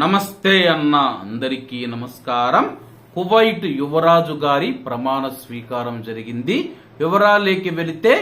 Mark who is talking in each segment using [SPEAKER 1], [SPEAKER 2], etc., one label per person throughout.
[SPEAKER 1] నమస్తే అన్న అందరికీ నమస్కారం. కువైట్ యువరాజు గారి ప్రమాణ స్వీకారం జరిగింది. వివరాలేకి వెళితే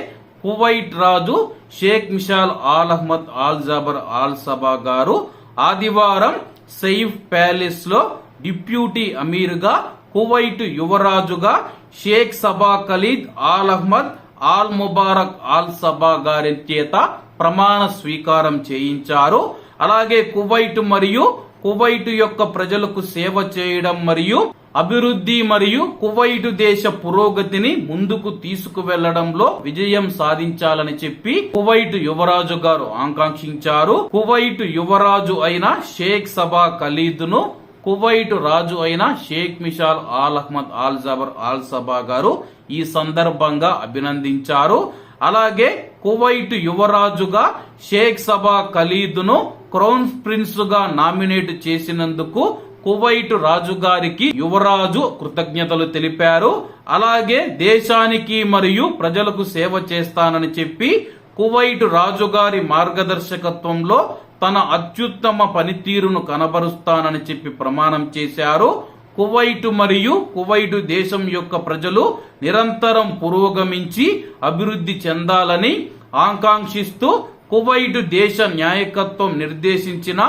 [SPEAKER 1] కువైట్ రాజు Sheikh Mishal Al Ahmad Al Jaber Al Sabah garu ఆదివారం సైఫ్ ప్యాలెస్లో డిప్యూటీ అమీర్గా Kuwait యువరాజుగా Sheikh Sabah Khalid Al Ahmad Al Mubarak Al Sabah గారి చేత ప్రమాణ స్వీకారం చేయించారు. అలాగే కువైట్ మరియు కువైటు యొక్క ప్రజలకు సేవ చేయడం మరియు అభివృద్ధి మరియు కువైటు దేశ పురోగతిని ముందుకు తీసుకువెళ్ళడంలో విజయం సాధించాలని చెప్పి కువైటు యువరాజు గారు ఆకాంక్షించారు. కువైటు యువరాజు అయిన షేక్ సబా ఖలీద్ను కువైట్ రాజు అయిన Sheikh Mishal Al Ahmad Al Jaber Al Sabah garu ఈ సందర్భంగా అభినందించారు. అలాగే కువైట్ యువరాజుగా షేక్ సబా ఖలీదును క్రౌన్ ప్రిన్స్గా నామినేట్ చేసినందుకు కువైట్ రాజుగారికి యువరాజు కృతజ్ఞతలు తెలిపారు. అలాగే దేశానికి మరియు ప్రజలకు సేవ చేస్తానని చెప్పి కువైట్ రాజుగారి మార్గదర్శకత్వంలో తన అత్యుత్తమ పనితీరును కనబరుస్తానని చెప్పి ప్రమాణం చేశారు. కువైటు మరియు కువైటు దేశం యొక్క ప్రజలు నిరంతరం పురోగమించి అభివృద్ధి చెందాలని ఆకాంక్షిస్తూ కువైటు దేశ న్యాయకత్వం నిర్దేశించిన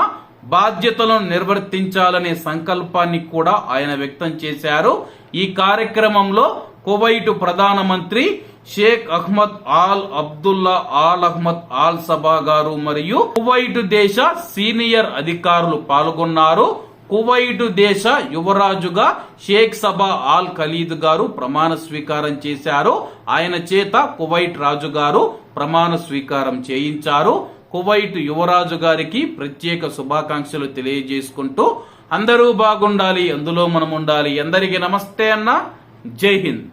[SPEAKER 1] బాధ్యతలను నిర్వర్తించాలనే సంకల్పాన్ని కూడా ఆయన వ్యక్తం చేశారు. ఈ కార్యక్రమంలో కువైటు ప్రధానమంత్రి Sheikh Ahmad Al Abdullah Al Ahmad Al Sabah గారు మరియు కువైటు దేశ సీనియర్ అధికారులు పాల్గొన్నారు. కువైట్ దేశ యువరాజుగా షేక్ సబా ఆల్ ఖలీద్ గారు ప్రమాణ స్వీకారం చేశారు. ఆయన చేత కువైట్ రాజు గారు ప్రమాణ స్వీకారం చేయించారు. కువైట్ యువరాజు గారికి ప్రత్యేక శుభాకాంక్షలు తెలియజేసుకుంటూ అందరూ బాగుండాలి అందులో మనం ఉండాలి అందరికీ నమస్తే అన్న. జై హింద్.